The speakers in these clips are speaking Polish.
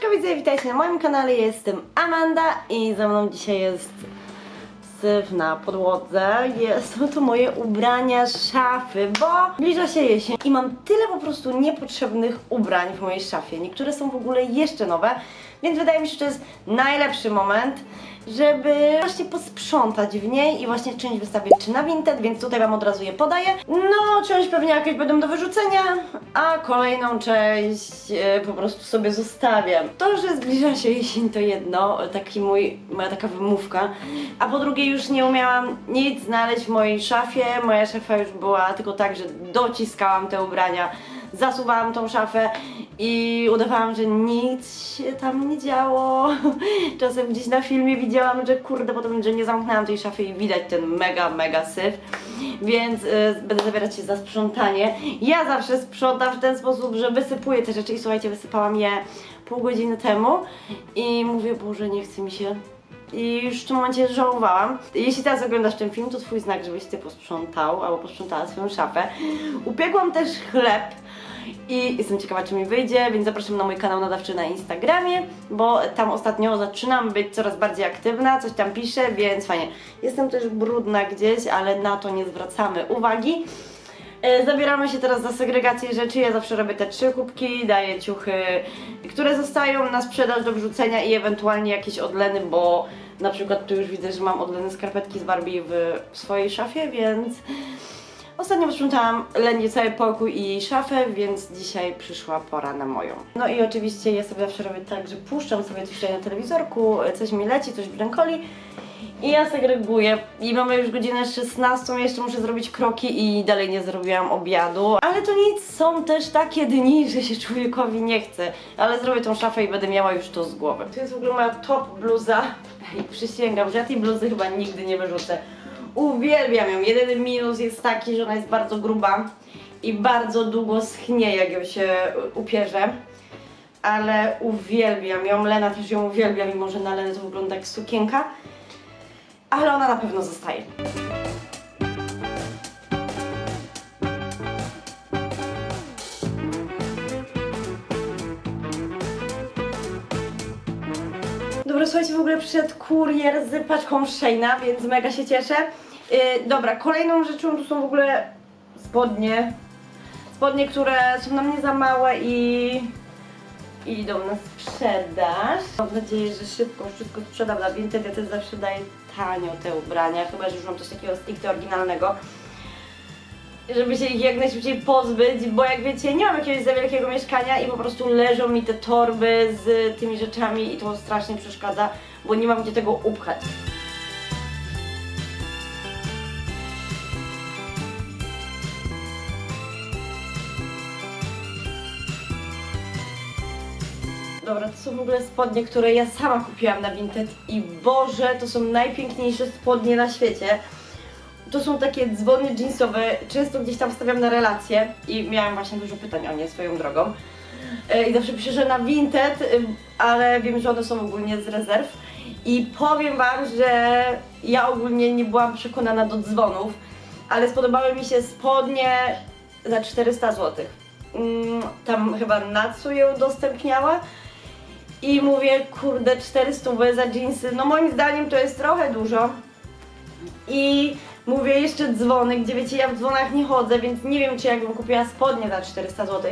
Siemaneczko, widzę, witajcie na moim kanale, jestem Amanda i ze mną dzisiaj jest syf na podłodze. Jest, są to moje ubrania szafy, bo zbliża się jesień i mam tyle po prostu niepotrzebnych ubrań w mojej szafie. Niektóre są w ogóle jeszcze nowe, więc wydaje mi się, że to jest najlepszy moment, żeby właśnie posprzątać w niej i właśnie część wystawię czy na Vinted, więc tutaj Wam od razu je podaję. No, część pewnie jakieś będą do wyrzucenia, a kolejną część e, po prostu sobie zostawiam. To, że zbliża się jesień to jedno, taki mój, moja taka wymówka, a po drugie już nie umiałam nic znaleźć w mojej szafie, moja szafa już była tylko tak, że dociskałam te ubrania, zasuwałam tą szafę i udawałam, że nic się tam nie działo. Czasem gdzieś na filmie widziałam, że kurde, potem, że nie zamknęłam tej szafy i widać ten mega, mega syf. Więc y, będę zabierać się za sprzątanie. Ja zawsze sprzątam w ten sposób, że wysypuję te rzeczy i słuchajcie, wysypałam je pół godziny temu i mówię, Boże, nie chce mi się i już w tym momencie żałowałam. Jeśli teraz oglądasz ten film, to twój znak, żebyś ty posprzątał albo posprzątała swoją szafę. Upiekłam też chleb i jestem ciekawa, czy mi wyjdzie, więc zapraszam na mój kanał nadawczy na Instagramie, bo tam ostatnio zaczynam być coraz bardziej aktywna, coś tam piszę, więc fajnie. Jestem też brudna gdzieś, ale na to nie zwracamy uwagi. E, Zabieramy się teraz za segregację rzeczy. Ja zawsze robię te trzy kubki, daję ciuchy, które zostają na sprzedaż do wrzucenia i ewentualnie jakieś odleny, bo na przykład tu już widzę, że mam odleny skarpetki z Barbie w swojej szafie, więc ostatnio posprzątałam lenie cały pokój i szafę, więc dzisiaj przyszła pora na moją. No i oczywiście ja sobie zawsze robię tak, że puszczam sobie coś tutaj na telewizorku, coś mi leci, coś brękoli i ja segreguję. I mamy już godzinę 16, jeszcze muszę zrobić kroki i dalej nie zrobiłam obiadu. Ale to nic, są też takie dni, że się człowiekowi nie chce. Ale zrobię tą szafę i będę miała już to z głowy. To jest w ogóle moja top bluza. I przysięgam, że ja tej bluzy chyba nigdy nie wyrzucę. Uwielbiam ją. Jedyny minus jest taki, że ona jest bardzo gruba i bardzo długo schnie, jak ją się upierze. Ale uwielbiam ją. Lena też ją uwielbia, mimo że na Lenę to wygląda jak sukienka ale ona na pewno zostaje. Dobra, słuchajcie, w ogóle przyszedł kurier z paczką Shayna, więc mega się cieszę. Yy, dobra, kolejną rzeczą tu są w ogóle spodnie. Spodnie, które są na mnie za małe i idą na sprzedaż. Mam nadzieję, że szybko wszystko sprzedam na Vinted. Ja też zawsze daję tanio te ubrania, chyba że już mam coś takiego stricte oryginalnego. Żeby się ich jak najszybciej pozbyć, bo jak wiecie, nie mam jakiegoś za wielkiego mieszkania i po prostu leżą mi te torby z tymi rzeczami i to strasznie przeszkadza, bo nie mam gdzie tego upchać. Dobra, to są w ogóle spodnie, które ja sama kupiłam na Vinted i Boże, to są najpiękniejsze spodnie na świecie. To są takie dzwony jeansowe, często gdzieś tam stawiam na relacje i miałam właśnie dużo pytań o nie swoją drogą. E, I zawsze piszę, że na Vinted, y, ale wiem, że one są ogólnie z rezerw. I powiem Wam, że ja ogólnie nie byłam przekonana do dzwonów, ale spodobały mi się spodnie za 400 zł. Mm, Tam chyba Natsu je udostępniała. I mówię, kurde, 400 za jeansy. No moim zdaniem to jest trochę dużo. I mówię jeszcze dzwony, gdzie wiecie, ja w dzwonach nie chodzę, więc nie wiem, czy jakbym kupiła spodnie za 400 zł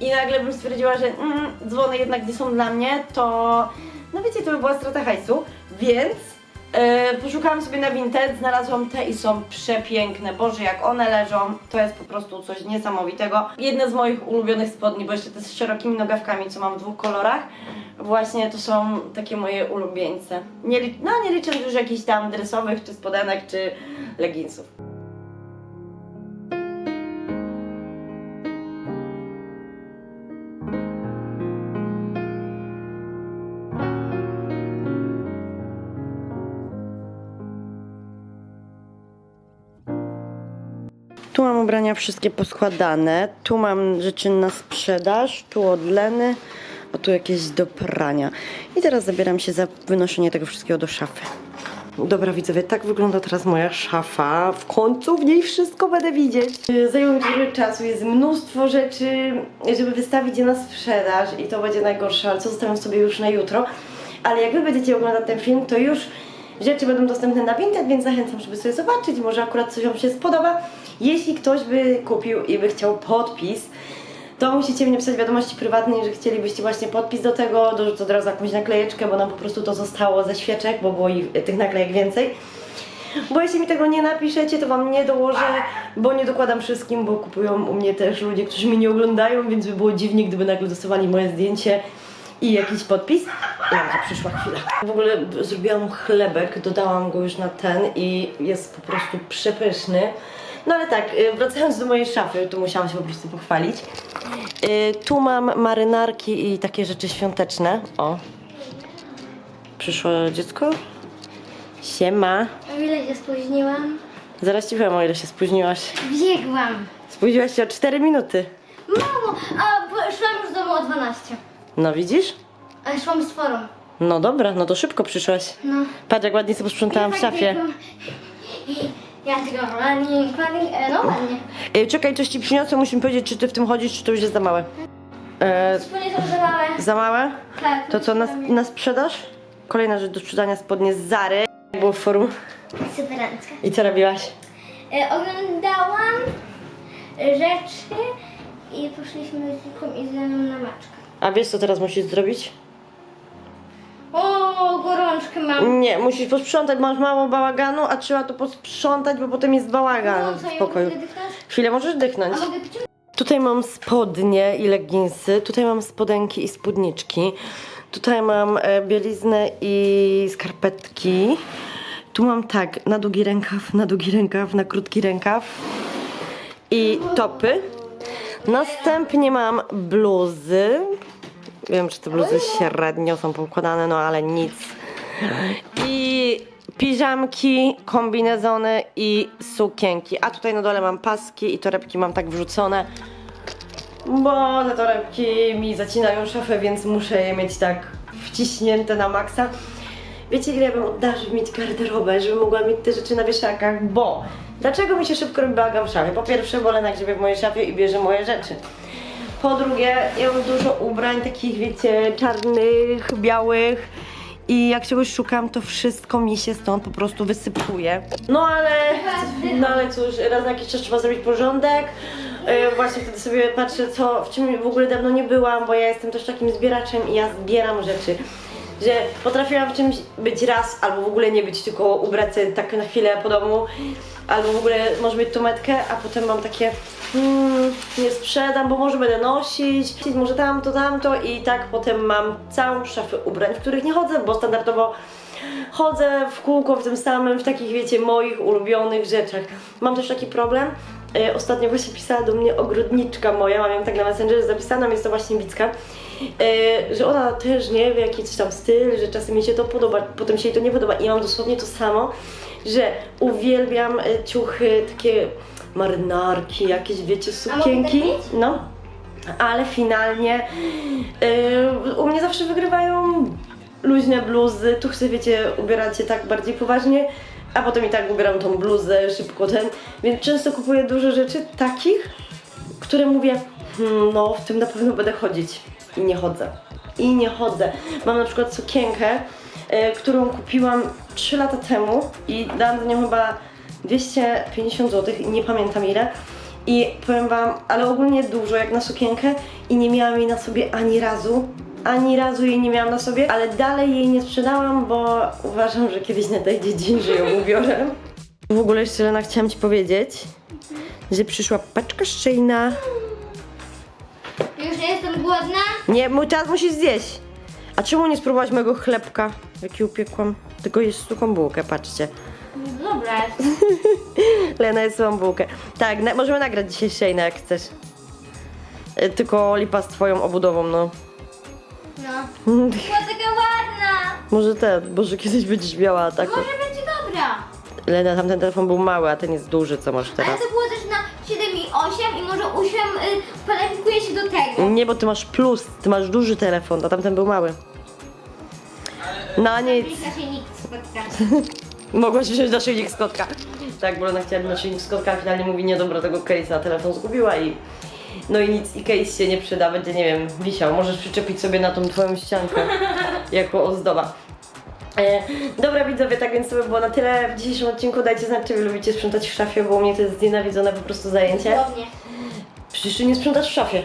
i nagle bym stwierdziła, że mm, dzwony jednak nie są dla mnie, to no wiecie, to by była strata hajsu, więc e, poszukałam sobie na Vinted, znalazłam te i są przepiękne. Boże, jak one leżą, to jest po prostu coś niesamowitego. Jedne z moich ulubionych spodni, bo jeszcze te z szerokimi nogawkami, co mam w dwóch kolorach, właśnie to są takie moje ulubieńce. Nie, no nie licząc już jakichś tam dresowych, czy spodenek, czy leginsów. Tu mam ubrania wszystkie poskładane, tu mam rzeczy na sprzedaż, tu od Leny, a tu jakieś do prania. I teraz zabieram się za wynoszenie tego wszystkiego do szafy. Dobra widzowie, tak wygląda teraz moja szafa. W końcu w niej wszystko będę widzieć. Zajęło mi trochę czasu, jest mnóstwo rzeczy, żeby wystawić je na sprzedaż i to będzie najgorsze, ale co zostawiam sobie już na jutro. Ale jak wy będziecie oglądać ten film, to już rzeczy będą dostępne na Vinted, więc zachęcam, żeby sobie zobaczyć, może akurat coś wam się spodoba. Jeśli ktoś by kupił i by chciał podpis, to musicie mnie pisać wiadomości prywatnej, że chcielibyście właśnie podpis do tego, dorzucę od razu jakąś naklejeczkę, bo nam po prostu to zostało ze świeczek, bo było ich, tych naklejek więcej. Bo jeśli mi tego nie napiszecie, to wam nie dołożę, bo nie dokładam wszystkim, bo kupują u mnie też ludzie, którzy mnie nie oglądają, więc by było dziwnie, gdyby nagle dostawali moje zdjęcie i jakiś podpis. Janka, przyszła chwila. W ogóle zrobiłam chlebek, dodałam go już na ten i jest po prostu przepyszny. No ale tak, y, wracając do mojej szafy, tu musiałam się po prostu pochwalić. Y, Tu mam marynarki i takie rzeczy świąteczne. O. Przyszło dziecko? Siema. O ile się spóźniłam? Zaraz ci powiem, o ile się spóźniłaś. Biegłam. Spóźniłaś się o 4 minuty. Mało, a szłam już z domu o 12. No widzisz? Ale szłam z forą. No dobra, no to szybko przyszłaś. No. Patrz, jak ładnie sobie posprzątałam w tak szafie. Ja running, running, e, no ładnie. Y, Czekaj, coś ci przyniosę, musimy powiedzieć, czy ty w tym chodzisz, czy to już jest za małe. E, są za małe. za małe? Tak. To co, na, na sprzedaż? Kolejna rzecz do sprzedania spodnie z Zary. Jak było w forum? Superancka. I co robiłaś? E, oglądałam e, rzeczy i poszliśmy z Julką i mną na maczkę. A wiesz, co teraz musisz zrobić? Gorączkę mam. Nie, musisz posprzątać, masz mało bałaganu, a trzeba to posprzątać, bo potem jest bałagan w pokoju. Chwilę możesz dychnąć. A mogę pić? Tutaj mam spodnie i leginsy, tutaj mam spodenki i spódniczki, tutaj mam e, bieliznę i skarpetki. Tu mam tak, na długi rękaw, na długi rękaw, na krótki rękaw i topy. Następnie mam bluzy. Wiem, czy te bluzy średnio są poukładane, no ale nic. I piżamki, kombinezony i sukienki. A tutaj na dole mam paski i torebki mam tak wrzucone. Bo te torebki mi zacinają szafę, więc muszę je mieć tak wciśnięte na maksa. Wiecie, ile ja bym oddała, żeby mieć garderobę, żeby mogła mieć te rzeczy na wieszakach, bo dlaczego mi się szybko robi bałagan w szafie? Po pierwsze, bo Lena grzebie w mojej szafie i bierze moje rzeczy. Po drugie, ja mam dużo ubrań takich, wiecie, czarnych, białych i jak czegoś szukam, to wszystko mi się stąd po prostu wysypuje. No ale, no ale cóż, raz na jakiś czas trzeba zrobić porządek. Yy, właśnie wtedy sobie patrzę, co, w czym w ogóle dawno nie byłam, bo ja jestem też takim zbieraczem i ja zbieram rzeczy. Że potrafiłam czymś być raz, albo w ogóle nie być, tylko ubrać się tak na chwilę po domu, albo w ogóle może mieć tą metkę, a potem mam takie hmm, nie sprzedam, bo może będę nosić, może tamto, tamto i tak potem mam całą szafę ubrań, w których nie chodzę, bo standardowo chodzę w kółko w tym samym, w takich wiecie, moich ulubionych rzeczach. Mam też taki problem, ostatnio właśnie pisała do mnie ogrodniczka moja, mam ją tak na Messengerze zapisaną, jest to właśnie Bicka, e, że ona też nie wie jaki coś tam styl, że czasem mi się to podoba, potem się jej to nie podoba. I mam dosłownie to samo, że uwielbiam e, ciuchy takie marynarki, jakieś wiecie, sukienki, no, ale finalnie u mnie zawsze wygrywają luźne bluzy. Tu chcę, wiecie, ubierać się tak bardziej poważnie, a potem i tak ubieram tą bluzę szybko ten. Więc często kupuję dużo rzeczy takich, które mówię, hmm, no w tym na pewno będę chodzić. I nie chodzę. I nie chodzę. Mam na przykład sukienkę, yy, którą kupiłam 3 lata temu i dałam za nią chyba 250 zł nie pamiętam ile. I powiem wam, ale ogólnie dużo jak na sukienkę i nie miałam jej na sobie ani razu. Ani razu jej nie miałam na sobie, ale dalej jej nie sprzedałam, bo uważam, że kiedyś nadejdzie dzień, że ją ubiorę. W ogóle jeszcze Lena chciałam ci powiedzieć, że przyszła paczka szczelna. Już nie jestem głodna. Nie, mój teraz musisz zjeść. A czemu nie spróbować mojego chlebka, jaki upiekłam? Tylko jest suchą bułkę, patrzcie. Dobra. Lena jest suchą bułkę. Tak, na, możemy nagrać dzisiaj Shayna, jak chcesz. E, Tylko lipa z twoją obudową, no. No. Była taka ładna. Może ten, może kiedyś będziesz miała taką. Może będzie dobra. Lena, tamten telefon był mały, a ten jest duży, co masz Ale teraz. to było też na 7 i 8 i może 8 y, kwalifikuje się do tego. Nie, bo ty masz plus, ty masz duży telefon, a tamten był mały. No nic. Blika się nikt spotka. Mogłaś wziąć naszyjnik z kotka. Tak, bo ona chciała naszyjnik z kotka, a finalnie mówi nie, dobra, tego case'a telefon zgubiła i... No i nic, i case się nie przyda, będzie, nie wiem, wisiał. Możesz przyczepić sobie na tą twoją ściankę jako ozdoba. E, dobra widzowie, tak więc to by było na tyle w dzisiejszym odcinku. Dajcie znać, czy wy lubicie sprzątać w szafie, bo u mnie to jest znienawidzone po prostu zajęcie. Dosłownie. Przecież ty nie sprzątasz w szafie.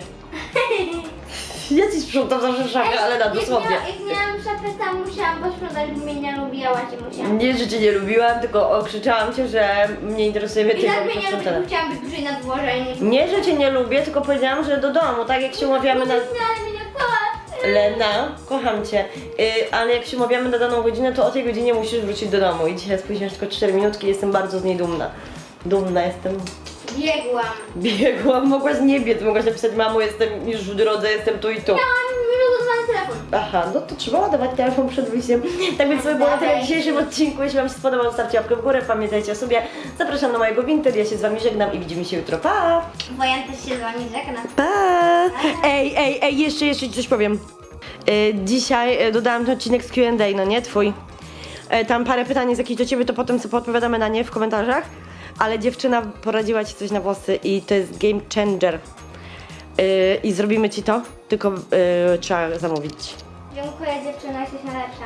Ja ci sprzątam zawsze w szafie, ale na dosłownie. Jak, miał, jak miałam szafę, tam musiałam posprzątać, bo mnie nie lubiła, i musiałam. Nie, że cię nie lubiłam, tylko okrzyczałam cię, że mnie interesuje I więcej tak mnie nie lubi, posprzątane. musiałam być dłużej na dworze i nie... Nie, że cię nie lubię, tylko powiedziałam, że do domu, tak jak się umawiamy na... Nie, ale mnie nie chciała. Lena, kocham cię, yy, ale jak się umawiamy na daną godzinę, to o tej godzinie musisz wrócić do domu i dzisiaj spóźniasz tylko 4 minutki, jestem bardzo z niej dumna. Dumna jestem. Biegłam. Biegłam, mogłaś nie biec, mogłaś napisać, mamo, jestem już w drodze, jestem tu i tu. Miałam wyluzowany telefon. Aha, no to trzeba ładować telefon przed wyjściem. Tak więc to było na tyle w dzisiejszym odcinku. Jeśli Wam się spodobał, zostawcie łapkę w górę, pamiętajcie o sobie. Zapraszam do mojego Winter, ja się z Wami żegnam i widzimy się jutro. Pa! Wojan też się z wami żegna. Pa! Ej, ej, ej, jeszcze, jeszcze ci coś powiem. E, dzisiaj e, dodałam ten odcinek z Q&A, no nie? Twój. E, tam parę pytań jest jakieś do Ciebie, to potem sobie podpowiadamy na nie w komentarzach. Ale dziewczyna poradziła Ci coś na włosy i to jest game changer. E, I zrobimy Ci to, tylko e, trzeba zamówić. Dziękuję dziewczyna, jesteś najlepsza.